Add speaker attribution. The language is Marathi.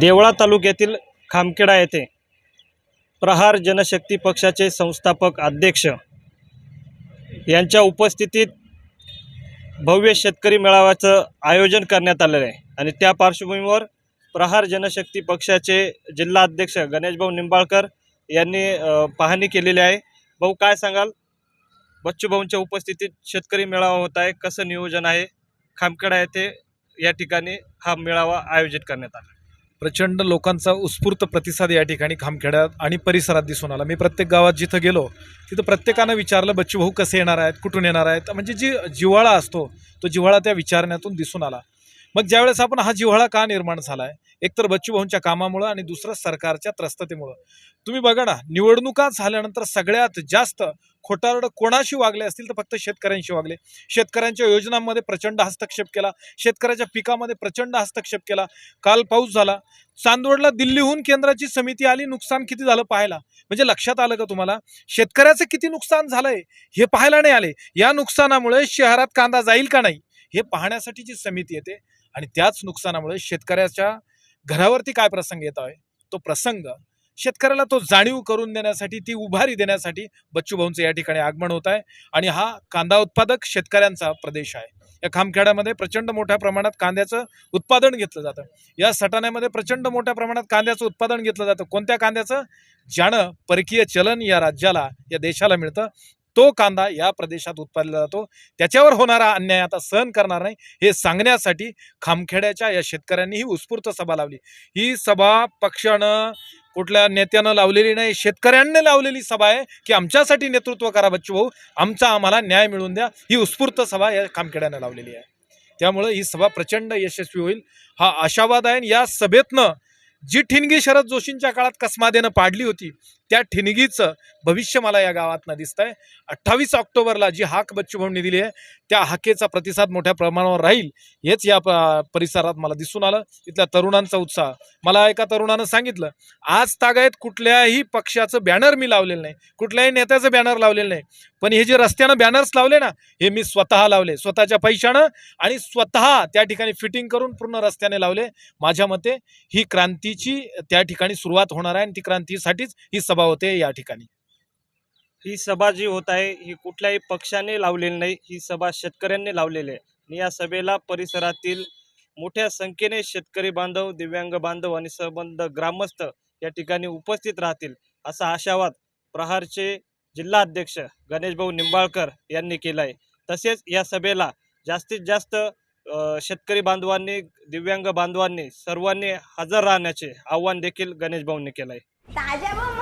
Speaker 1: देवळा तालुक्यातील खामखेडा येथे प्रहार जनशक्ती पक्षाचे संस्थापक अध्यक्ष यांच्या उपस्थितीत भव्य शेतकरी मेळाव्याचं आयोजन करण्यात आलेलं आहे. आणि त्या पार्श्वभूमीवर प्रहार जनशक्ती पक्षाचे जिल्हा अध्यक्ष गणेशभाऊ निंबाळकर यांनी पाहणी केलेली आहे. भाऊ काय सांगाल? बच्चूभाऊंच्या उपस्थितीत शेतकरी मेळावा होत आहे. कसं नियोजन आहे? खामखेडा येथे या ठिकाणी हा मेळावा आयोजित करण्यात आला.
Speaker 2: प्रचंड लोकांचा उत्स्फूर्त प्रतिसाद या ठिकाणी खामखेड्यात आणि परिसरात दिसून आला. मी प्रत्येक गावात जिथं गेलो तिथं प्रत्येकानं विचारलं बच्चू भाऊ कसे येणार आहेत? कुठून येणार आहेत? म्हणजे जी जिव्हाळा असतो तो जिव्हाळा त्या विचारण्यातून दिसून आला. मग ज्यावेळेस आपण हा जिव्हाळा का निर्माण झाला आहे एकतर बच्चू भाऊंच्या कामामुळं आणि दुसरं सरकारच्या त्रस्ततेमुळं. तुम्ही बघा ना निवडणुका झाल्यानंतर सगळ्यात जास्त खोटारड कोणाशी वागले असतील तर फक्त शेतकऱ्यांशी वागले. शेतकऱ्यांच्या योजनांमध्ये प्रचंड हस्तक्षेप केला. शेतकऱ्याच्या पिकामध्ये प्रचंड हस्तक्षेप केला. काल पाऊस झाला. चांदवडला दिल्लीहून केंद्राची समिती आली नुकसान किती झालं पाहायला? म्हणजे लक्षात आलं का तुम्हाला? शेतकऱ्याचं किती नुकसान झालंय? हे पाहायला नाही आले. या नुकसानामुळे शहरात कांदा जाईल का नाही? हे पाहण्यासाठी जी समिती येते आणि त्याच नुकसानामुळे शेतकऱ्याच्या घरावरती काय प्रसंग येत आहे? तो प्रसंग शेतकऱ्याला तो जाणीव करून देण्यासाठी ती उभारी देण्यासाठी बच्चू भाऊंचं या ठिकाणी आगमन होत आहे आणि हा कांदा उत्पादक शेतकऱ्यांचा प्रदेश आहे. या खामखेड्यामध्ये प्रचंड मोठ्या प्रमाणात कांद्याचं उत्पादन घेतलं जातं. या सटाण्यामध्ये प्रचंड मोठ्या प्रमाणात कांद्याचं उत्पादन घेतलं जातं. कोणत्या कांद्याचं? ज्यानं परकीय चलन या राज्याला या देशाला मिळतं. तो कांदा या प्रदेशात उत्पादला जातो. त्याच्यावर होणारा अन्याय आता सहन करणार नाही. हे सांगण्यासाठी खामखेड्याच्या या शेतकऱ्यांनी ही उत्स्फूर्त सभा लावली. ही सभा पक्षानं कुठल्या नेत्यानं लावलेली नाही शेतकऱ्यांनी लावलेली सभा आहे की आमच्यासाठी नेतृत्व करा बच्चू भाऊ. आमचा आम्हाला न्याय मिळवून द्या. ही उत्स्फूर्त सभा या खामखेड्यानं लावलेली आहे. त्यामुळं ही सभा प्रचंड यशस्वी होईल. हा आशावाद आहे या सभेतनं जी ठिणगी शरद जोशींच्या काळात कसमादेनं पाडली होती त्या ठिणगीचं भविष्य मला या गावातनं दिसतंय. अठ्ठावीस ऑक्टोबरला जी हाक बच्चूभाऊंनी दिली आहे त्या हाकेचा प्रतिसाद मोठ्या प्रमाणावर राहील हेच या परिसरात मला दिसून आलं. इथल्या तरुणांचा उत्साह. मला एका तरुणानं सांगितलं आज तागायत कुठल्याही पक्षाचं बॅनर मी लावलेलं नाही. कुठल्याही नेत्याचं बॅनर लावलेलं नाही. पण हे जे रस्त्यानं बॅनर्स लावले ना हे मी स्वतः लावले. स्वतःच्या पैशानं आणि स्वतः त्या ठिकाणी फिटिंग करून पूर्ण रस्त्याने लावले. माझ्या मते ही क्रांतीची त्या ठिकाणी सुरुवात होणार आहे आणि ती क्रांतीसाठीच ही सभा होते या ठिकाणी.
Speaker 1: ही सभा जी होत आहे ही कुठल्याही पक्षाने लावलेली नाही ही सभा शेतकऱ्यांनी लावलेली आहे. आणि या सभेला परिसरातील मोठ्या संख्येने शेतकरी बांधव दिव्यांग बांधव आणि संबंध ग्रामस्थ या ठिकाणी उपस्थित राहतील असा आशावाद प्रहारचे जिल्हा अध्यक्ष गणेशभाऊ निंबाळकर यांनी केला आहे तसेच या सभेला जास्तीत जास्त शेतकरी बांधवांनी दिव्यांग बांधवांनी सर्वांनी हजर राहण्याचे आव्हान देखील गणेशभाऊंनी केलं आहे